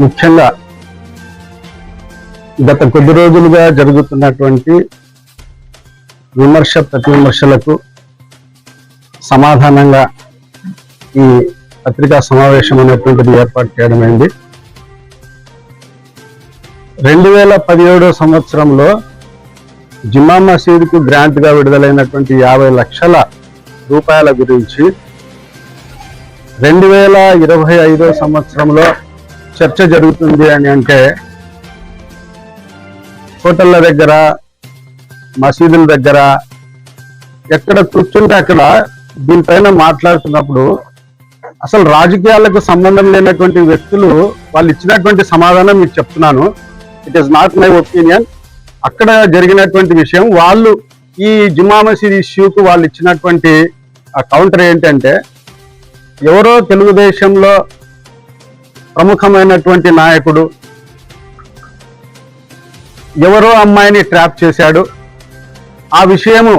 ముఖ్యంగా గత కొద్ది రోజులుగా జరుగుతున్నటువంటి విమర్శ ప్రతి విమర్శలకు సమాధానంగా ఈ పత్రికా సమావేశం అనేటువంటిది ఏర్పాటు చేయడం రెండు వేల పదిహేడో సంవత్సరంలో జిమ్మా మసీదుకు గ్రాంట్గా విడుదలైనటువంటి యాభై లక్షల రూపాయల గురించి రెండు వేల ఇరవై ఐదో సంవత్సరంలో చర్చ జరుగుతుంది అని అంటే హోటళ్ళ దగ్గర మసీదుల దగ్గర ఎక్కడ కూర్చుంటే అక్కడ దీనిపైన మాట్లాడుతున్నప్పుడు అసలు రాజకీయాలకు సంబంధం లేనటువంటి వ్యక్తులు వాళ్ళు ఇచ్చినటువంటి సమాధానం మీకు చెప్తున్నాను. It is not my opinion అక్కడ జరిగినటువంటి విషయం వాళ్ళు ఈ జుమా మసీద్ ఇష్యూకు వాళ్ళు ఇచ్చినటువంటి కౌంటర్ ఏంటంటే ఎవరో తెలుగుదేశంలో ప్రముఖమైనటువంటి నాయకుడు. ఎవరో అమ్మాయిని ట్రాప్ చేశాడు. ఆ విషయము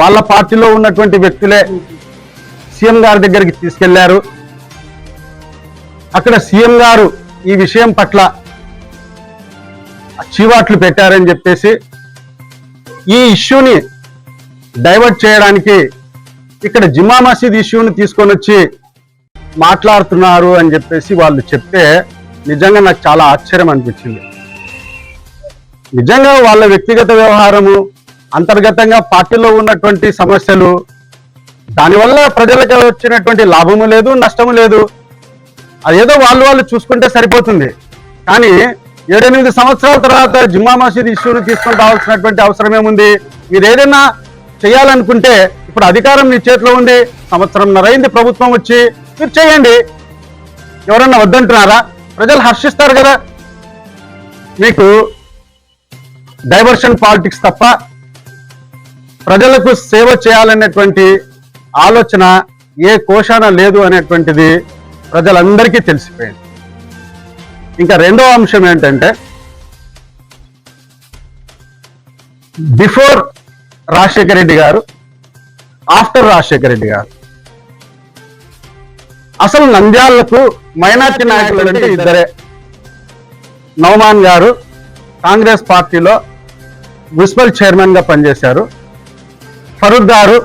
వాళ్ళ పార్టీలో ఉన్నటువంటి వ్యక్తులే సీఎం గారి దగ్గరికి తీసుకెళ్ళారు. అక్కడ సీఎం గారు ఈ విషయం పట్ల చీవాట్లు పెట్టారని చెప్పేసి ఈ ఇష్యూని డైవర్ట్ చేయడానికి ఇక్కడ జిమ్మా మసీద్ ఇష్యూని తీసుకొని వచ్చి మాట్లాడుతున్నారు అని చెప్పేసి వాళ్ళు చెప్తే నిజంగా నాకు చాలా ఆశ్చర్యం అనిపించింది. నిజంగా వాళ్ళ వ్యక్తిగత వ్యవహారము అంతర్గతంగా పార్టీలో ఉన్నటువంటి సమస్యలు దానివల్ల ప్రజలకు వచ్చినటువంటి లాభము లేదు నష్టము లేదు. అదేదో వాళ్ళు వాళ్ళు చూసుకుంటే సరిపోతుంది. కానీ ఏడెనిమిది సంవత్సరాల తర్వాత జిమ్మా మసీద్ ఇష్యూని తీసుకుని రావాల్సినటువంటి అవసరం ఏముంది? మీరు ఏదైనా చేయాలనుకుంటే ఇప్పుడు అధికారం నీ చేతిలో ఉంది. సంవత్సరం నరైంది ప్రభుత్వం వచ్చి. మీరు చేయండి. ఎవరన్నా వద్దంటున్నారా? ప్రజలు హర్షిస్తారు కదా. మీకు డైవర్షన్ పాలిటిక్స్ తప్ప ప్రజలకు సేవ చేయాలనేటువంటి ఆలోచన ఏ కోశాన లేదు అనేటువంటిది ప్రజలందరికీ తెలిసిపోయింది. ఇంకా రెండవ అంశం ఏంటంటే బిఫోర్ రాజశేఖర రెడ్డి గారు ఆఫ్టర్ రాజశేఖర రెడ్డి గారు. అసలు నంద్యాలకు మైనార్టీ నాయకులు అంటే ఇద్దరే. నవమాన్ గారు కాంగ్రెస్ పార్టీలో మున్సిపల్ చైర్మన్గా పనిచేశారు. ఫరూక్ గారు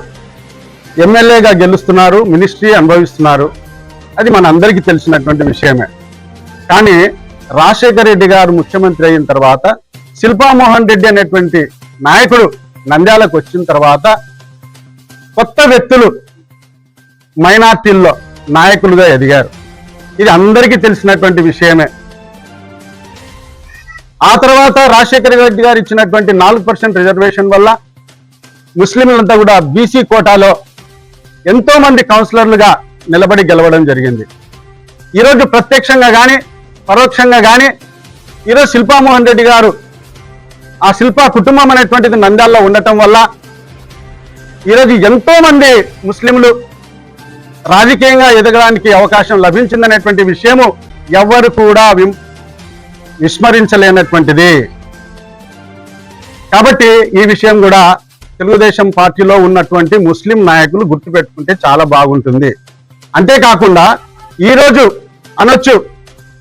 ఎమ్మెల్యేగా గెలుస్తున్నారు మినిస్ట్రీ అనుభవిస్తున్నారు. అది మన అందరికీ తెలిసినటువంటి విషయమే. కానీ రాజశేఖర రెడ్డి గారు ముఖ్యమంత్రి అయిన తర్వాత శిల్పామోహన్ రెడ్డి అనేటువంటి నాయకుడు నంద్యాలకు వచ్చిన తర్వాత కొత్త వ్యక్తులు మైనార్టీల్లో నాయకులుగా ఎదిగారు. ఇది అందరికీ తెలిసినటువంటి విషయమే. ఆ తర్వాత రాజశేఖర రెడ్డి గారు ఇచ్చినటువంటి నాలుగు పర్సెంట్ రిజర్వేషన్ వల్ల ముస్లింలంతా కూడా బీసీ కోటాలో ఎంతో మంది కౌన్సిలర్లుగా నిలబడి గెలవడం జరిగింది. ఈరోజు ప్రత్యక్షంగా కానీ పరోక్షంగా కానీ ఈరోజు శిల్పామోహన్ రెడ్డి గారు ఆ శిల్పా కుటుంబం అనేటువంటిది నంద్యాలలో ఉండటం వల్ల ఈరోజు ఎంతో మంది ముస్లింలు రాజకీయంగా ఎదగడానికి అవకాశం లభించిందనేటువంటి విషయము ఎవ్వరు కూడా విస్మరించలేనటువంటిది. కాబట్టి ఈ విషయం కూడా తెలుగుదేశం పార్టీలో ఉన్నటువంటి ముస్లిం నాయకులు గుర్తుపెట్టుకుంటే చాలా బాగుంటుంది. అంతేకాకుండా ఈరోజు అనొచ్చు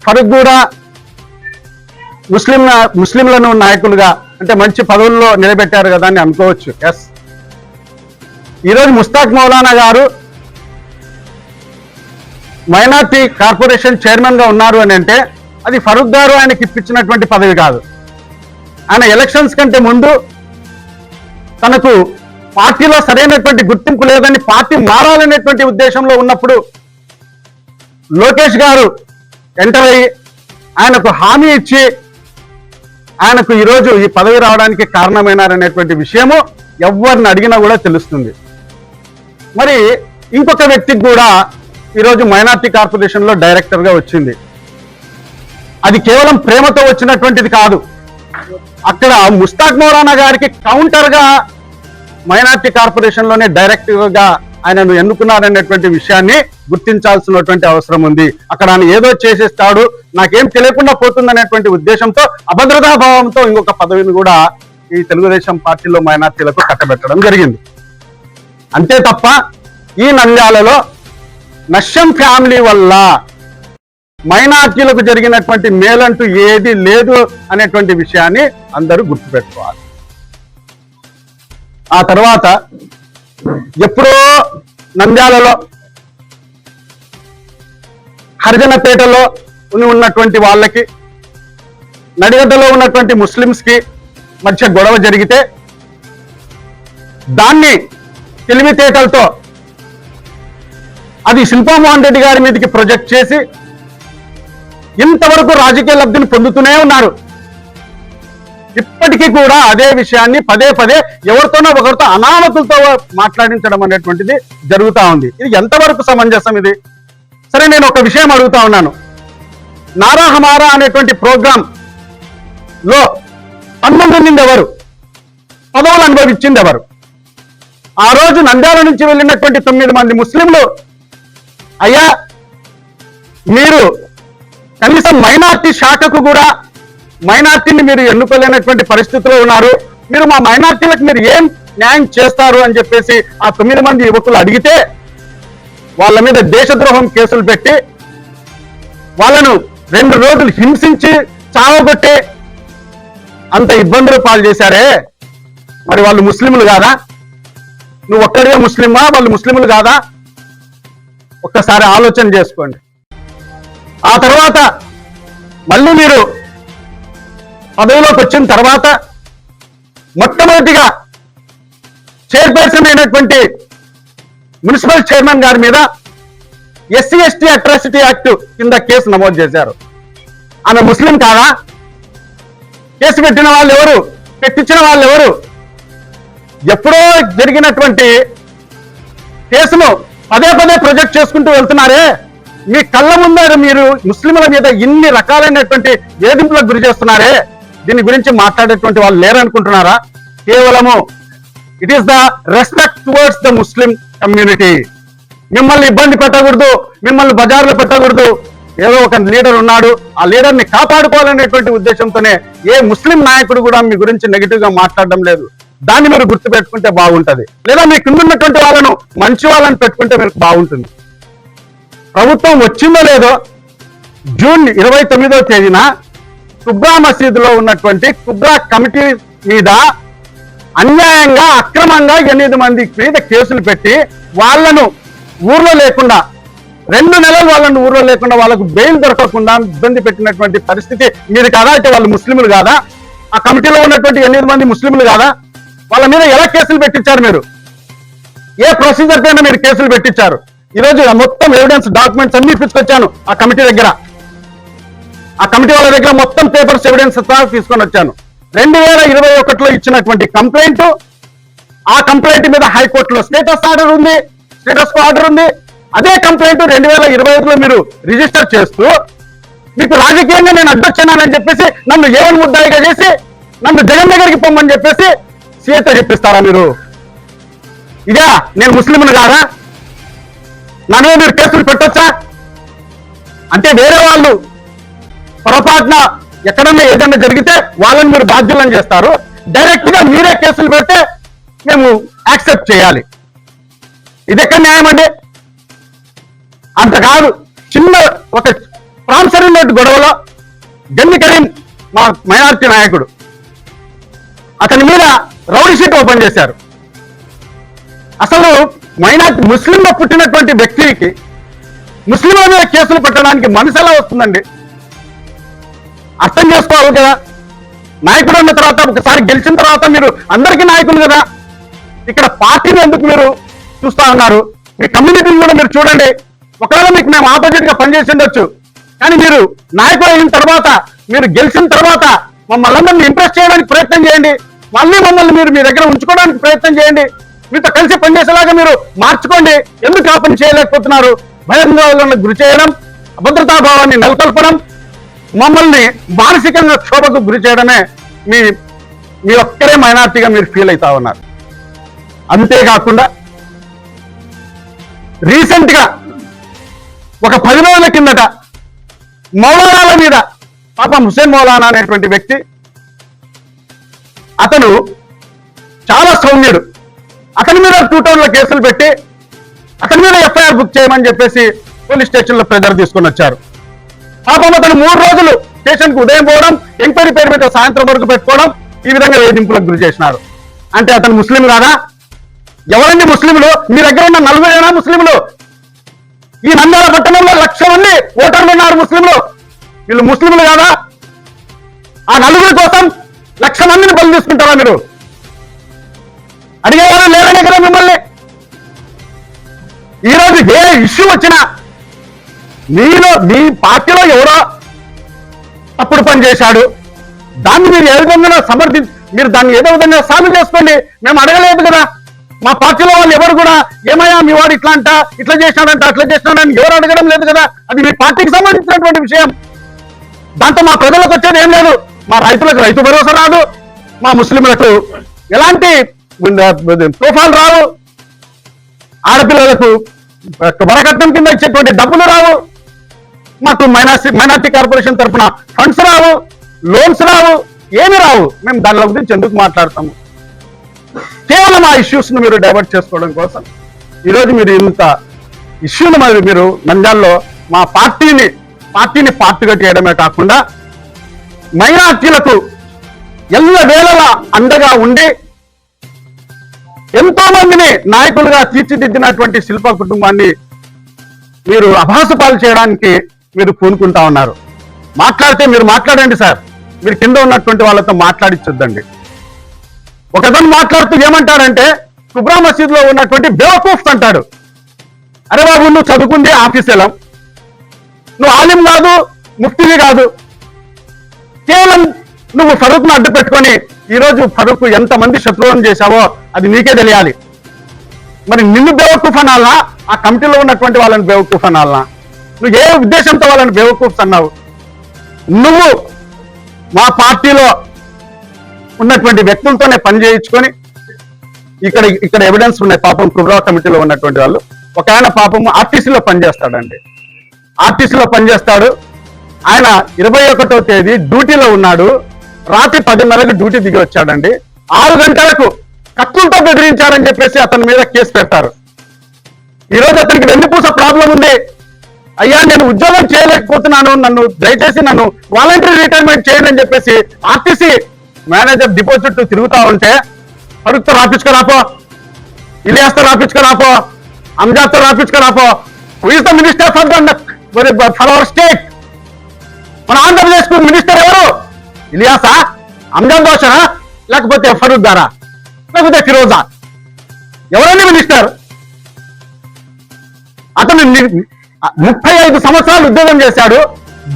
ఫరూక్ కూడా ముస్లిం ముస్లింలను నాయకులుగా అంటే మంచి పదవుల్లో నిలబెట్టారు కదా అని అనుకోవచ్చు. ఎస్ ఈరోజు ముస్తాక్ మౌలానా గారు మైనార్టీ కార్పొరేషన్ చైర్మన్గా ఉన్నారు అని అంటే అది ఫరూక్ గారు ఆయనకి ఇప్పించినటువంటి పదవి కాదు. ఆయన ఎలక్షన్స్ కంటే ముందు తనకు పార్టీలో సరైనటువంటి గుర్తింపు లేదని పార్టీ మారాలనేటువంటి ఉద్దేశంలో ఉన్నప్పుడు లోకేష్ గారు ఎంటర్ అయ్యి ఆయనకు హామీ ఇచ్చి ఆయనకు ఈరోజు ఈ పదవి రావడానికి కారణమైనారనేటువంటి విషయము ఎవరిని అడిగినా కూడా తెలుస్తుంది. మరి ఇంకొక వ్యక్తికి కూడా ఈరోజు మైనార్టీ కార్పొరేషన్లో డైరెక్టర్గా వచ్చింది. అది కేవలం ప్రేమతో వచ్చినటువంటిది కాదు. అక్కడ ముస్తాక్ మౌరానా గారికి కౌంటర్గా మైనార్టీ కార్పొరేషన్లోనే డైరెక్టర్గా ఆయనను ఎన్నుకున్నారనేటువంటి విషయాన్ని గుర్తించాల్సినటువంటి అవసరం ఉంది. అక్కడ ఆయన ఏదో చేసేస్తాడు నాకేం తెలియకుండా పోతుందనేటువంటి ఉద్దేశంతో అభద్రతా భావంతో ఇంకొక పదవిని కూడా ఈ తెలుగుదేశం పార్టీలో మైనార్టీలకు కట్టబెట్టడం జరిగింది. అంతే తప్ప ఈ నంద్యాలలో నష్యం ఫ్యామిలీ వల్ల మైనార్టీలకు జరిగినటువంటి మేలంటూ ఏది లేదు అనేటువంటి విషయాన్ని అందరూ గుర్తుపెట్టుకోవాలి. ఆ తర్వాత ఎప్పుడో నంద్యాలలో హరిజనపేటలో ఉన్నటువంటి వాళ్ళకి నడిగడ్డలో ఉన్నటువంటి ముస్లిమ్స్కి మధ్య గొడవ జరిగితే దాన్ని తెలివితేటలతో అది శిల్పామోహన్ రెడ్డి గారి మీదకి ప్రొజెక్ట్ చేసి ఇంతవరకు రాజకీయ లబ్ధిని పొందుతూనే ఉన్నారు. ఇప్పటికీ కూడా అదే విషయాన్ని పదే పదే ఎవరితోనో ఒకరితో అనామతులతో మాట్లాడించడం అనేటువంటిది జరుగుతా ఉంది. ఇది ఎంతవరకు సమంజసం ఇది? సరే నేను ఒక విషయం అడుగుతా ఉన్నాను. నారా హమారా అనేటువంటి ప్రోగ్రాం లో అన్నం ఎవరు పదవులు అనుభవించింది ఎవరు ఆ రోజు నంద్యాల నుంచి వెళ్ళినటువంటి తొమ్మిది మంది ముస్లింలు అయ్యా మీరు కనీసం మైనార్టీ శాఖకు కూడా మైనార్టీని మీరు ఎన్నుకోలేనటువంటి పరిస్థితిలో ఉన్నారు. మీరు మా మైనార్టీలకు మీరు ఏం న్యాయం చేస్తారు అని చెప్పేసి ఆ తొమ్మిది మంది యువకులు అడిగితే వాళ్ళ మీద దేశద్రోహం కేసులు పెట్టి వాళ్ళను రెండు రోజులు హింసించి చావగొట్టి అంత ఇబ్బందులు పాలు చేశారే. మరి వాళ్ళు ముస్లింలు కాదా? నువ్వు ఒక్కడిగా ముస్లిమా? వాళ్ళు ముస్లింలు కాదా? ఒక్కసారి ఆలోచన చేసుకోండి. ఆ తర్వాత మళ్ళీ మీరు పదవిలోకి వచ్చిన తర్వాత మొట్టమొదటిగా చైర్పర్సన్ అయినటువంటి మున్సిపల్ చైర్మన్ గారి మీద ఎస్సీ ఎస్టీ అట్రాసిటీ యాక్ట్ కింద కేసు నమోదు చేశారు. ఆమె ముస్లిం కాదా? కేసు పెట్టిన వాళ్ళు ఎవరు? పెట్టించిన వాళ్ళు ఎవరు? ఎప్పుడో జరిగినటువంటి కేసును పదే పదే ప్రొజెక్ట్ చేసుకుంటూ వెళ్తున్నారే? మీ కళ్ళ ముందర మీరు ముస్లింల మీద ఇన్ని రకాలైనటువంటి వేధింపులకు గురి చేస్తున్నారే? దీని గురించి మాట్లాడేటువంటి వాళ్ళు లేరనుకుంటున్నారా? కేవలము it is the respect towards the Muslim community మిమ్మల్ని ఇబ్బంది పెట్టకూడదు మిమ్మల్ని బజార్లో పెట్టకూడదు. ఏదో ఒక లీడర్ ఉన్నాడు ఆ లీడర్ని కాపాడుకోవాలనేటువంటి ఉద్దేశంతోనే ఏ ముస్లిం నాయకుడు కూడా మీ గురించి నెగిటివ్గా మాట్లాడడం లేదు. దాన్ని మీరు గుర్తు పెట్టుకుంటే బాగుంటుంది. లేదా మీ కింద ఉన్నటువంటి వాళ్ళను మంచి వాళ్ళని పెట్టుకుంటే మీకు బాగుంటుంది. ప్రభుత్వం వచ్చిందో లేదో జూన్ ఇరవై తొమ్మిదో తేదీన కుబ్రా మసీదులో ఉన్నటువంటి కుబ్రా కమిటీ మీద అన్యాయంగా అక్రమంగా ఎనిమిది మంది మీద కేసులు పెట్టి వాళ్ళను ఊర్లో లేకుండా రెండు నెలలు వాళ్ళని ఊర్లో లేకుండా వాళ్ళకు బెయిల్ దొరకకుండా ఇబ్బంది పెట్టినటువంటి పరిస్థితి మీరు కాదా? అయితే వాళ్ళు ముస్లింలు కాదా? ఆ కమిటీలో ఉన్నటువంటి ఎనిమిది మంది ముస్లింలు కాదా? వాళ్ళ మీద ఎలా కేసులు పెట్టించారు మీరు? ఏ ప్రొసీజర్ పైన మీరు కేసులు పెట్టించారు? ఈ రోజు మొత్తం ఎవిడెన్స్ డాక్యుమెంట్స్ అన్ని తీసుకొచ్చాను ఆ కమిటీ దగ్గర. ఆ కమిటీ వాళ్ళ దగ్గర మొత్తం పేపర్స్ ఎవిడెన్స్ తీసుకొని వచ్చాను. రెండు వేల ఇరవై ఒకటిలో ఇచ్చినటువంటి కంప్లైంట్ ఆ కంప్లైంట్ మీద హైకోర్టులో స్టేటస్ ఆర్డర్ ఉంది స్టేటస్ ఆర్డర్ ఉంది. అదే కంప్లైంట్ రెండు వేల ఇరవై ఐదులో మీరు రిజిస్టర్ చేస్తూ మీకు రాజకీయంగా నేను అడ్డొచ్చానని చెప్పేసి నన్ను ఏవన్ ముద్దాయిగా చేసి నన్ను జగన్ దగ్గరికి పొమ్మని చెప్పేసి సీత చెప్పిస్తారా మీరు? ఇదా నేను ముస్లింను కాదా? నా మీరు కేసులు పెట్టొచ్చా? అంటే వేరే వాళ్ళు పొరపాటున ఎక్కడన్నా ఏదైనా జరిగితే వాళ్ళని మీరు బాధ్యులను చేస్తారు. డైరెక్ట్గా మీరే కేసులు పెడితే మేము యాక్సెప్ట్ చేయాలి. ఇది ఎక్కడ న్యాయం అండి? అంత కాదు. చిన్న ఒక ప్రాంసరీ ఉన్నట్టు గొడవలో గన్ని కరీం మా మైనార్టీ నాయకుడు. అతని మీద రౌడీ షీట్ ఓపెన్ చేశారు. అసలు మైనార్టీ ముస్లింలో పుట్టినటువంటి వ్యక్తికి ముస్లింల మీద కేసులు పెట్టడానికి మనసు ఎలా వస్తుందండి? అర్థం చేసుకోవాలి కదా? నాయకుడు ఉన్న తర్వాత ఒకసారి గెలిచిన తర్వాత మీరు అందరికీ నాయకులు కదా? ఇక్కడ పార్టీని ఎందుకు మీరు చూస్తా ఉన్నారు? మీ కమ్యూనిటీని కూడా మీరు చూడండి. ఒకవేళ మీకు మేము ఆపోజిట్గా పనిచేసి ఉండొచ్చు. కానీ మీరు నాయకులు అయిన తర్వాత మీరు గెలిచిన తర్వాత మమ్మల్ని అందరినీ ఇంప్రెస్ చేయడానికి ప్రయత్నం చేయండి. మళ్ళీ మమ్మల్ని మీరు మీ దగ్గర ఉంచుకోవడానికి ప్రయత్నం చేయండి. మీతో కలిసి పనిచేసేలాగా మీరు మార్చుకోండి. ఎందుకు ఆ పని చేయలేకపోతున్నారు? భయంగా గురి చేయడం అభద్రతా భావాన్ని నెలకొల్పడం మమ్మల్ని మానసికంగా క్షోభకు గురి చేయడమే మీ మీ ఒక్కరే మైనార్టీగా మీరు ఫీల్ అవుతా ఉన్నారు. అంతేకాకుండా రీసెంట్గా ఒక పది రోజుల కిందట మౌలానాల మీద పాపం హుసేన్ మౌలానా అనేటువంటి వ్యక్తి అతను చాలా సౌమ్యుడు. అతని మీద టూ టౌన్లో కేసులు పెట్టి అతని మీద ఎఫ్ఐఆర్ బుక్ చేయమని చెప్పేసి పోలీస్ స్టేషన్లో ప్రెజర్ తీసుకొని వచ్చారు. పాపం అతను మూడు రోజులు స్టేషన్కు ఉదయం పోవడం ఎంక్వైరీ పేరు మీద సాయంత్రం వరకు పెట్టుకోవడం ఈ విధంగా వేధింపులకు గురి చేసినారు. అంటే అతను ముస్లిం కాదా? ఎవరండి ముస్లింలు? మీ దగ్గర ఉన్న నలుగురేనా ముస్లింలు? ఈ నంద్యాల పట్టణంలో లక్ష మంది ఓటర్లు ఉన్నారు ముస్లింలు. వీళ్ళు ముస్లింలు కాదా? ఆ నలుగురి కోసం లక్ష మందిని బలి తీసుకుంటారా మీరు? అడిగేవారు లేరనే కదా మిమ్మల్ని. ఈరోజు ఏ ఇష్యూ వచ్చినా మీలో మీ పార్టీలో ఎవరో తప్పుడు పని చేశాడు. దాన్ని మీరు ఏ విధంగా సమర్థి మీరు దాన్ని ఏదో విధంగా సాల్వ్ చేసుకోండి. మేము అడగలేదు కదా. మా పార్టీలో వాళ్ళు ఎవరు కూడా ఏమయ్యా మీ వాడు ఇట్లా అంట ఇట్లా చేసినాడంట అట్లా చేసినాడని ఎవరు అడగడం లేదు కదా. అది మీ పార్టీకి సంబంధించినటువంటి విషయం. దాంతో మా ప్రజలకు వచ్చేది ఏం లేదు. మా రైతులకు రైతు భరోసా రాదు మా ముస్లింలకు ఎలాంటి ప్రొఫైల్ రావు. ఆడపిల్లలకు వరకట్నం కింద ఇచ్చేటువంటి డబ్బులు రావు. మాకు మైనార్టీ మైనార్టీ కార్పొరేషన్ తరఫున ఫండ్స్ రావు లోన్స్ రావు ఏమి రావు. మేము దాని గురించి ఎందుకు మాట్లాడతాము? కేవలం ఆ ఇష్యూస్ను మీరు డైవర్ట్ చేసుకోవడం కోసం ఈరోజు మీరు ఇంత ఇష్యూను మరి మీరు నంద్యాల్లో మా పార్టీని పార్టీని పార్టీగా చేయడమే కాకుండా మైనార్టీలకు ఎల్లవేళలా అండగా ఉండి ఎంతో మందిని నాయకులుగా తీర్చిదిద్దినటువంటి శిల్ప కుటుంబాన్ని మీరు అభాసపాలు చేయడానికి మీరు పూనుకుంటా ఉన్నారు. మాట్లాడితే మీరు మాట్లాడండి సార్. మీరు కింద ఉన్నటువంటి వాళ్ళతో మాట్లాడించొద్దండి ఒకతను మాట్లాడుతూ ఏమంటాడంటే కుబ్రా మసీద్లో ఉన్నటువంటి బేవకూఫ్ అంటాడు. అరే బాబు నువ్వు చదువుకుంది ఆఫీస్ నువ్వు ఆలిం కాదు ముఫ్తీవి కాదు. కేవలం నువ్వు ఫరూక్ను అడ్డు పెట్టుకొని ఈరోజు ఫరూక్ ఎంతమంది శత్రువులను చేశావో అది నీకే తెలియాలి. మరి నిన్ను బేవకూఫ్ అనాలనా ఆ కమిటీలో ఉన్నటువంటి వాళ్ళని బేవకూఫ్ అనాలనా నువ్వు ఏ ఉద్దేశంతో వాళ్ళని బేవకూఫ్ అన్నావు నువ్వు మా పార్టీలో ఉన్నటువంటి వ్యక్తులతోనే పని చేయించుకొని ఇక్కడ ఇక్కడ ఎవిడెన్స్ ఉన్నాయి. పాపం కుబ్రా కమిటీలో ఉన్నటువంటి వాళ్ళు. ఒక ఆయన పాపం ఆర్టీసీలో పనిచేస్తాడండి. ఆర్టీసీలో పనిచేస్తాడు. ఆయన ఇరవై ఒకటో తేదీ డ్యూటీలో ఉన్నాడు. రాత్రి పదిన్నరకు డ్యూటీ దిగి వచ్చాడండి. ఆరు గంటలకు కత్తులతో బెదిరించారని చెప్పేసి అతని మీద కేసు పెడతారు. ఈరోజు అతనికి వెన్నుపూస ప్రాబ్లం ఉంది. అయ్యా నేను ఉద్యోగం చేయలేకపోతున్నాను. నన్ను దయచేసి నన్ను వాలంటరీ రిటైర్మెంట్ చేయండి అని చెప్పేసి ఆర్టీసీ మేనేజర్ డిపో చుట్టూ తిరుగుతా ఉంటే అడుగుతో రాపించుకురాపో ఇలియాస్తో రాపించుకురాపో అంజాద్తో రాపించుకురాపో is the minister for the for our state. మన ఆంధ్రప్రదేశ్కు మినిస్టర్ ఎవరు? ఇలియాసా? అంజాద్ దోషనా? లేకపోతే ఫరుద్దారా దారా లేకపోతే ఫిరోజా? ఎవరండి మినిస్టర్? అతను ముప్పై ఐదు సంవత్సరాలు ఉద్యోగం చేశాడు.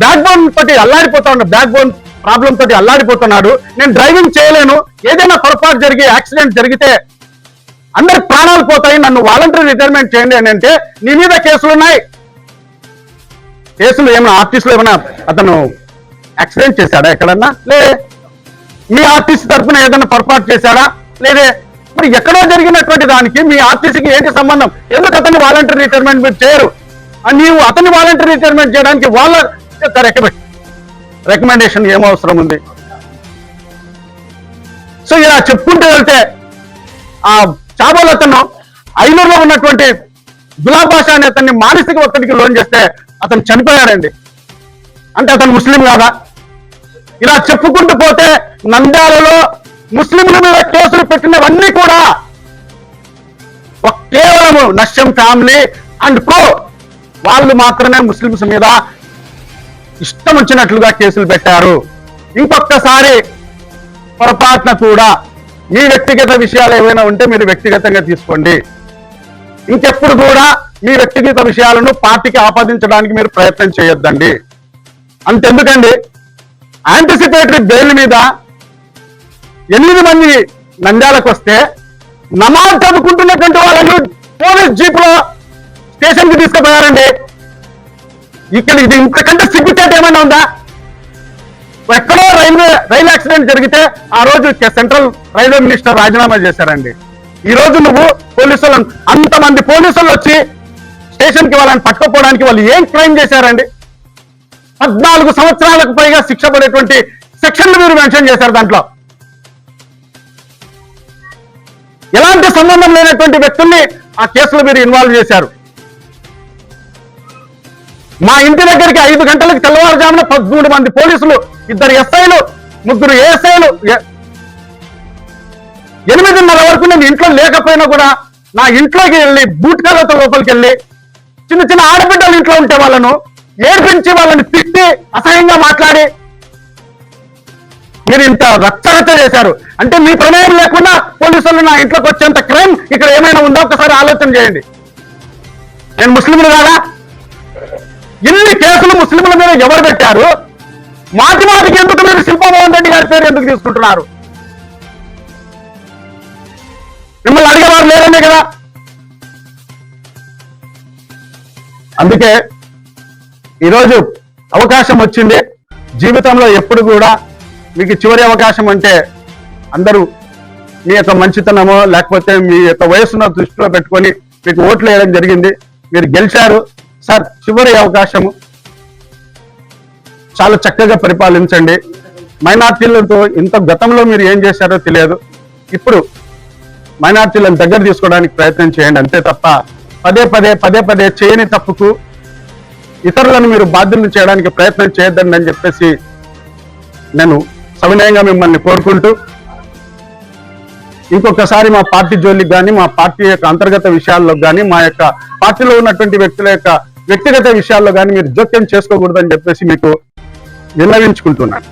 బ్యాక్ బోన్ తోటి అల్లాడిపోతున్నాడు బ్యాక్ బోన్ ప్రాబ్లం తోటి అల్లాడిపోతున్నాడు. నేను డ్రైవింగ్ చేయలేను. ఏదైనా పొరపాటు జరిగి యాక్సిడెంట్ జరిగితే అందరి ప్రాణాలు పోతాయి. నన్ను వాలంటరీ రిటైర్మెంట్ చేయండి అని అంటే నీ మీద కేసులు ఉన్నాయి కేసులు ఏమైనా ఆర్టిస్టులు ఏమైనా అతను యాక్సిడెంట్ చేశాడా ఎక్కడన్నా? లే. మీ ఆర్టిస్ట్ తరఫున ఏదైనా పొరపాటు చేశాడా? లేదే. మరి ఎక్కడో జరిగినటువంటి దానికి మీ ఆర్టీసీకి ఏంటి సంబంధం? ఎందుకు అతన్ని వాలంటీర్ రిటైర్మెంట్ మీరు చేయరు? నీవు అతన్ని వాలంటీర్ రిటైర్మెంట్ చేయడానికి వాళ్ళ రికమెండ్ రికమెండేషన్ ఏం అవసరం ఉంది? సో ఇలా చెప్పుకుంటూ వెళ్తే ఆ చాబోలు అతను ఐనూరులో ఉన్నటువంటి గులాబ్ బాషా అనే అతన్ని మానసిక ఒత్తిడికి లోన్ చేస్తే అతను చనిపోయాడండి. అంటే అతను ముస్లిం కాదా? ఇలా చెప్పుకుంటూ పోతే నంద్యాలలో ముస్లింల మీద కేసులు పెట్టినవన్నీ కూడా ఒక కేవలం ఫ్యామిలీ అండ్ కో. వాళ్ళు మాత్రమే ముస్లింస్ మీద ఇష్టం వచ్చినట్లుగా కేసులు పెట్టారు. ఇంకొకసారి పొరపాటున కూడా మీ వ్యక్తిగత విషయాలు ఏమైనా ఉంటే మీరు వ్యక్తిగతంగా తీసుకోండి. ఇంకెప్పుడు కూడా మీ వ్యక్తిగత విషయాలను పార్టీకి ఆపాదించడానికి మీరు ప్రయత్నం చేయొద్దండి. అంతెందుకండి? యాంటిసిపేటరీ బెయిల్ మీద ఎనిమిది మంది నంద్యాలకు వస్తే నమాజ్ చదువుకుంటున్నటువంటి వాళ్ళని పోలీస్ జీప్లో స్టేషన్కి తీసుకుపోయారండి. ఇక్కడ ఇది ఇంతకంటే సిగ్గుచేట ఏమైనా ఉందా? ఎక్కడో రైల్వే రైలు యాక్సిడెంట్ జరిగితే ఆ రోజు సెంట్రల్ రైల్వే మినిస్టర్ రాజీనామా చేశారండి. ఈ రోజు నువ్వు పోలీసులు అంతమంది పోలీసులు వచ్చి స్టేషన్కి వాళ్ళని పట్టుకోపోవడానికి వాళ్ళు ఏం క్రైమ్ చేశారండి? పద్నాలుగు సంవత్సరాలకు పైగా శిక్ష పడేటువంటి సెక్షన్లు మీరు మెన్షన్ చేశారు దాంట్లో. ఎలాంటి సంబంధం లేనటువంటి వ్యక్తుల్ని ఆ కేసులో మీరు ఇన్వాల్వ్ చేశారు. మా ఇంటి దగ్గరికి ఐదు గంటలకు తెల్లవారుజామున పదమూడు మంది పోలీసులు ఇద్దరు ఎస్ఐలు ముగ్గురు ఏఎస్ఐలు ఎనిమిదిన్నర వరకు నేను ఇంట్లో లేకపోయినా కూడా నా ఇంట్లోకి వెళ్ళి బూట్ కాలతో లోపలికి వెళ్ళి చిన్న చిన్న ఆడబిడ్డలు ఇంట్లో ఉంటే వాళ్ళను ఏడ్పించి వాళ్ళని తిట్టి అసహ్యంగా మాట్లాడి మీరు ఇంత రచ్చరచ్చ చేశారు. అంటే మీ ప్రమేయం లేకుండా పోలీసులు నా ఇంట్లోకి వచ్చేంత క్రైమ్ ఇక్కడ ఏమైనా ఉందో? ఒకసారి ఆలోచన చేయండి. నేను ముస్లింలు కాదా? ఇన్ని కేసులు ముస్లింల మీద ఎవరు పెట్టారు? మాటి మాటికి ఎందుకు మీరు శిల్పమోహన్ రెడ్డి గారి పేరు ఎందుకు తీసుకుంటున్నారు? మిమ్మల్ని అడిగేవారు లేరనే కదా. అందుకే ఈరోజు అవకాశం వచ్చింది. జీవితంలో ఎప్పుడు కూడా మీకు చివరి అవకాశం అంటే అందరూ మీ యొక్క మంచితనమో లేకపోతే మీ యొక్క వయస్సును దృష్టిలో పెట్టుకొని మీకు ఓట్లు వేయడం జరిగింది. మీరు గెలిచారు. సార్ చివరి అవకాశము. చాలా చక్కగా పరిపాలించండి. మైనార్టీలతో ఇంత గతంలో మీరు ఏం చేశారో తెలియదు. ఇప్పుడు మైనార్టీలను దగ్గర తీసుకోవడానికి ప్రయత్నం చేయండి. అంతే తప్ప పదే పదే పదే పదే చేయని తప్పుకు ఇతరులను మీరు బాధ్యులను చేయడానికి ప్రయత్నం చేయొద్దండి అని చెప్పేసి నేను సవినయంగా మిమ్మల్ని కోరుకుంటూ ఇంకొకసారి మా పార్టీ జోలికి కానీ మా పార్టీ యొక్క అంతర్గత విషయాల్లో కానీ మా యొక్క పార్టీలో ఉన్నటువంటి వ్యక్తుల యొక్క వ్యక్తిగత విషయాల్లో కానీ మీరు జోక్యం చేసుకోకూడదని చెప్పేసి మీకు విన్నవించుకుంటున్నాను.